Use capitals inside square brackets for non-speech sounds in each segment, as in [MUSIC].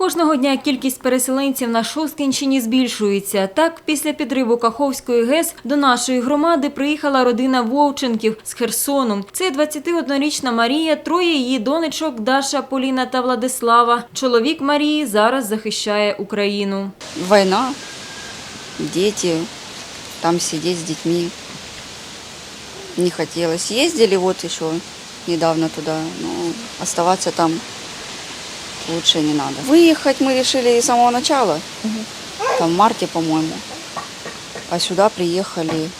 Кожного дня кількість переселенців на Шосткінщині збільшується. Так, після підриву Каховської ГЕС до нашої громади приїхала родина Вовченків з Херсону. Це 21-річна Марія, троє її донечок Даша, Поліна та Владислава. Чоловік Марії зараз захищає Україну. Война, дети, там сидеть с детьми не хотелось. Ездили вот еще недавно туда, но оставаться там лучше не надо. Выехать мы решили с самого начала, там в марте, по-моему. А сюда приехали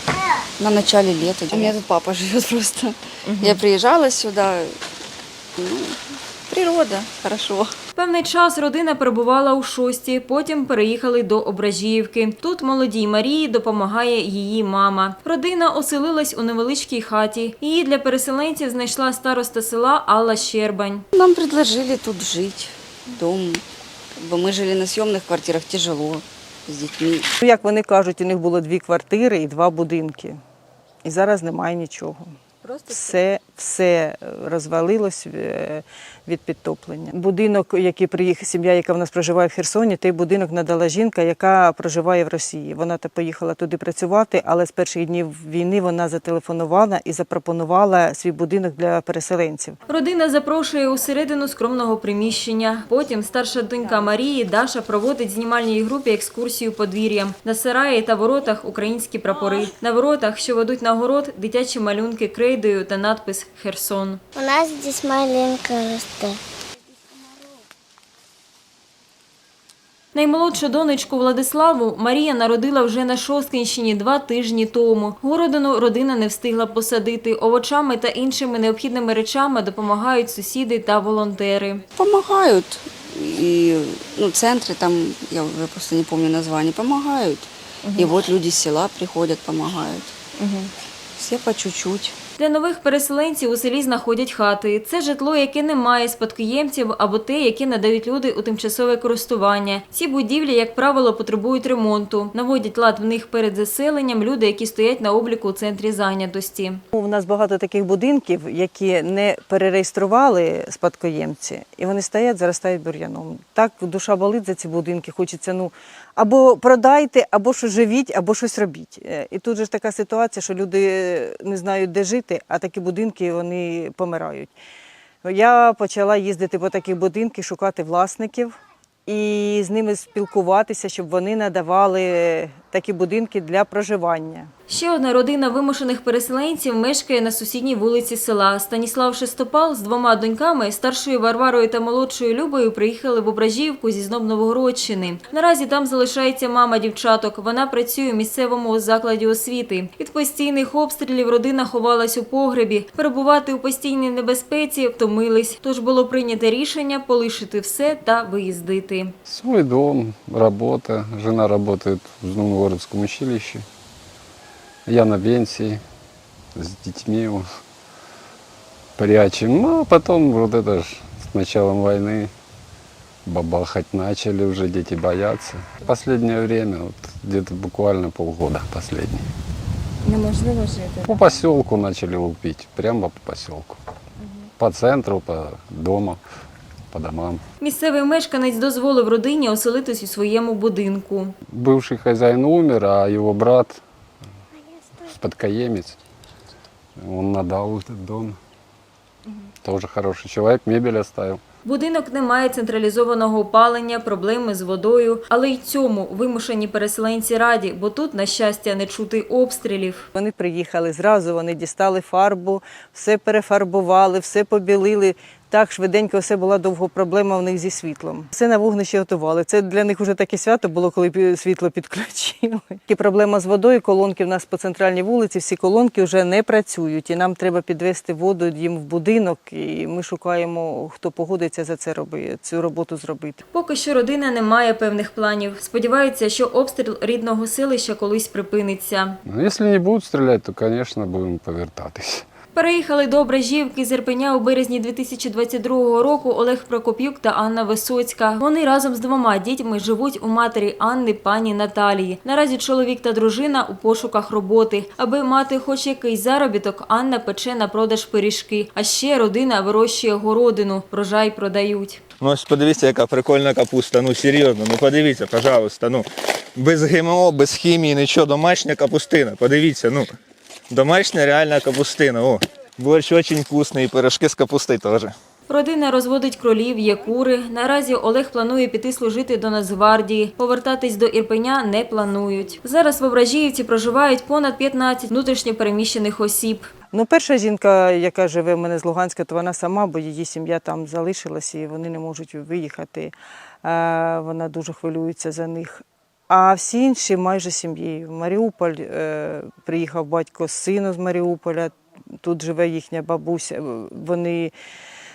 на начале лета. У меня тут папа [LAUGHS] живет просто. Я приезжала сюда, ну, природа, хорошо. Певний час родина перебувала у шості, потім переїхали до Ображіївки. Тут молодій Марії допомагає її мама. Родина оселилась у невеличкій хаті. Її для переселенців знайшла староста села Алла Щербань. Нам предложили тут жить, дом. Как бы мы жили на съемных квартирах, тяжело с детьми. Ну, Як вони кажуть, у них було дві квартири і два будинки. І зараз немає нічого. Все, все розвалилось е, від підтоплення. Будинок, який приїхав, сім'я, яка в нас проживає в Херсоні, той будинок надала жінка, яка проживає в Росії. Вона та поїхала туди працювати, але з перших днів війни вона зателефонувала і запропонувала свій будинок для переселенців. Родина запрошує у середину скромного приміщення. Потім старша донька Марії Даша проводить знімальній групі екскурсію подвір'ям. На сараї та воротах українські прапори. На воротах, що ведуть на город, дитячі малюнки крейдою та надпис Херсон. У нас здесь маленька росте. Наймолодшу донечку Владиславу Марія народила вже на Шосткинщині два тижні тому. Городину родина не встигла посадити. Овочами та іншими необхідними речами допомагають сусіди та волонтери. Помогают. И ну, центры там, я уже просто не помню название, помогают. И вот люди с села приходят, помогают. Все по чуть-чуть. Для нових переселенців у селі знаходять хати. Це житло, яке не має спадкоємців, або те, яке надають люди у тимчасове користування. Ці будівлі, як правило, потребують ремонту. Наводять лад в них перед заселенням люди, які стоять на обліку у центрі зайнятості. У нас багато таких будинків, які не перереєстрували спадкоємці, і вони стоять, заростають бур'яном. Так душа болить за ці будинки. Хочеться ну або продайте, або що живіть, або щось робіть. Е, І тут же така ситуація, що люди не знають, де жити, а такі будинки вони помирають. Я почала їздити по таких будинках, шукати власників і з ними спілкуватися, щоб вони надавали такі будинки для проживання. Ще одна родина вимушених переселенців мешкає на сусідній вулиці села. Станіслав Шестопал з двома доньками, старшою Варварою та молодшою Любою, приїхали в Ображівку зі знов Новогородщини. Наразі там залишається мама дівчаток. Вона працює у місцевому закладі освіти. Від постійних обстрілів родина ховалась у погребі. Перебувати у постійній небезпеці втомились. Тож було прийнято рішення полишити все та виїздити. Свой дом, работа. Жена работает в Новгородском училище Я на пенсии с детьми вот, прячем. Ну, а потом вот это ж с началом войны бабахать начали, уже дети боятся. Последнее время, вот где-то буквально полгода последний. Неможливо жити. По поселку начали лупить, прямо по поселку. По центру, по дому, по домам. Місцевий мешканець дозволив родині оселитись у своєму будинку. Бывший хозяин умер, а его брат, спадкоемец, он надал этот дом. Тоже хороший человек, мебель оставил. Будинок не має централізованого опалення, проблеми з водою, але й цьому вимушені переселенці раді, бо тут, на щастя, не чути обстрілів. Вони приїхали зразу, вони дістали фарбу, все перефарбували, все побілили. Так швиденько все була довго проблема в них зі світлом. Все на вогнище готували. Це для них вже таке свято було, коли світло підключили. І проблема з водою. Колонки в нас по центральній вулиці, всі колонки вже не працюють. І нам треба підвести воду їм в будинок. І ми шукаємо, хто погодиться за це робити, цю роботу зробити. Поки що родина не має певних планів. Сподіваються, що обстріл рідного селища колись припиниться. Ну, Если не будут стрелять, то, конечно, будем повертатись. Переїхали до Ображівки з Ірпеня у березні 2022 року Олег Прокоп'юк та Анна Висоцька. Вони разом з двома дітьми живуть у матері Анни пані Наталії. Наразі чоловік та дружина у пошуках роботи. Аби мати хоч якийсь заробіток, Анна пече на продаж пиріжки. А ще родина вирощує городину, врожай продають. Ну ось подивіться, яка прикольна капуста. Ну серйозно, ну подивіться, пожалуйста. Ну без ГМО, без хімії, нічого, домашня капустина. Подивіться, ну домашня реальна капустина. О, борщ дуже вкусний, і пирожки з капусти теж. Родина розводить кролів, є кури. Наразі Олег планує піти служити до Нацгвардії. Повертатись до Ірпеня не планують. Зараз в Ображіївці проживають понад 15 внутрішньопереміщених осіб. Ну, перша жінка, яка живе в мене з Луганська, то вона сама, бо її сім'я там залишилась і вони не можуть виїхати. Е, Вона дуже хвилюється за них. А всі інші майже сім'єю. В Маріуполь е, приїхав батько з сином з Маріуполя, тут живе їхня бабуся. Вони,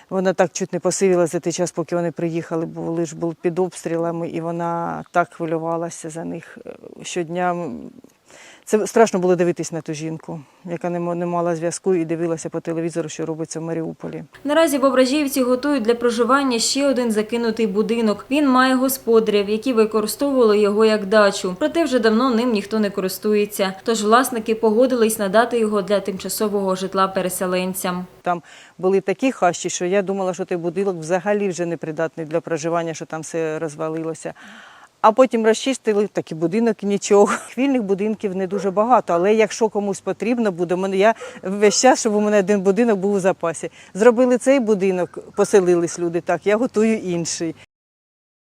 вона так чуть не посивіла за той час, поки вони приїхали, бо лиш був під обстрілами, і вона так хвилювалася за них е, щодня. Це страшно було дивитись на ту жінку, яка не мала зв'язку і дивилася по телевізору, що робиться в Маріуполі. Наразі в Ображіївці готують для проживання ще один закинутий будинок. Він має господарів, які використовували його як дачу. Проте вже давно ним ніхто не користується. Тож власники погодились надати його для тимчасового житла переселенцям. Там були такі хащі, що я думала, що той будинок взагалі вже не придатний для проживання, що там все розвалилося. А потім розчистили такий будинок, нічого. Вільних будинків не дуже багато, але якщо комусь потрібно буде, мене я весь час, щоб у мене один будинок був у запасі. Зробили цей будинок, поселились люди так, я готую інший.